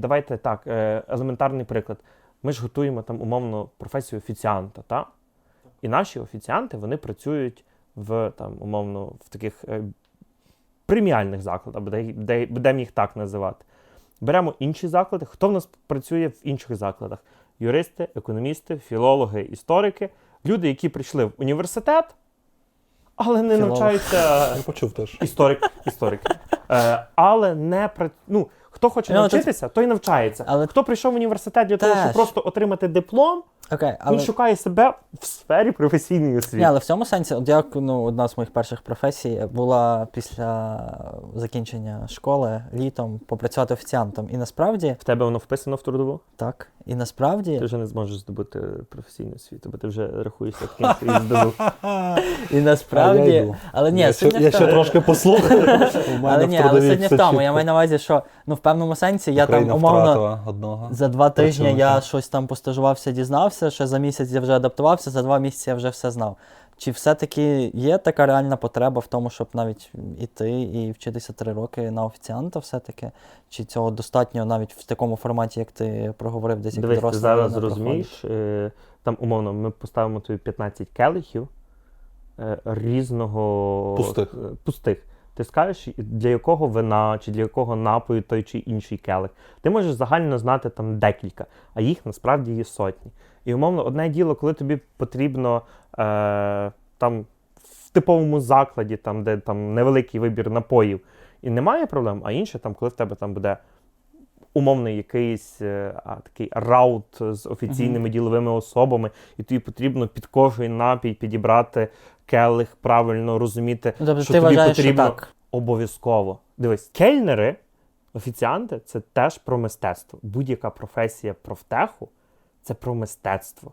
Давайте так, е, елементарний приклад. Ми ж готуємо там умовно професію офіціанта, та? І наші офіціанти вони працюють в там, умовно, в таких е, преміальних закладах, де, де, будемо їх так називати. Беремо інші заклади. Хто в нас працює в інших закладах? Юристи, економісти, філологи, історики, люди, які прийшли в університет, але не Філолог. навчаються Я почув теж. історик, історик. Е, але не при... ну, хто хоче Ну, тут- навчитися, той навчається. Але- Хто прийшов в університет для того, щоб Теж. просто отримати диплом, Окей, але... він шукає себе в сфері професійної освіти. Ні, але в цьому сенсі, от як ну, одна з моїх перших професій була після закінчення школи літом попрацювати офіціантом. І насправді В тебе воно вписано в трудову? так, і насправді, Ти вже не зможеш здобути професійну освіту, бо ти вже рахуєшся таким, здобув. і насправді, але ні, я ще, трошки послухаю. Але ні, але сьогодні в тому. Я маю на увазі, що ну в певному сенсі я там умовно за два тижні я щось там постажувався, дізнався, ще за місяць я вже адаптувався, за два місяці я вже все знав. Чи все-таки є така реальна потреба в тому, щоб навіть іти і вчитися три роки на офіціанта, все-таки? Чи цього достатньо навіть в такому форматі, як ти проговорив, десь як Дивись, ти зараз розумієш, е, там умовно ми поставимо тобі 15 келихів е, різного Пустих. пустих. Ти скажеш, для якого вина чи для якого напою той чи інший келих. Ти можеш загально знати там декілька, а їх насправді є сотні. І умовно, одне діло, коли тобі потрібно е, там в типовому закладі, там, де там невеликий вибір напоїв, і немає проблем, а інше, там, коли в тебе там буде умовний якийсь е, а, такий раут з офіційними діловими особами, і тобі потрібно під кожен напій підібрати келих, правильно розуміти, Ну, тобто що ти тобі вважаєш, потрібно що так. обов'язково. Дивись, кельнери, офіціанти це теж про мистецтво. Будь-яка професія профтеху це про мистецтво.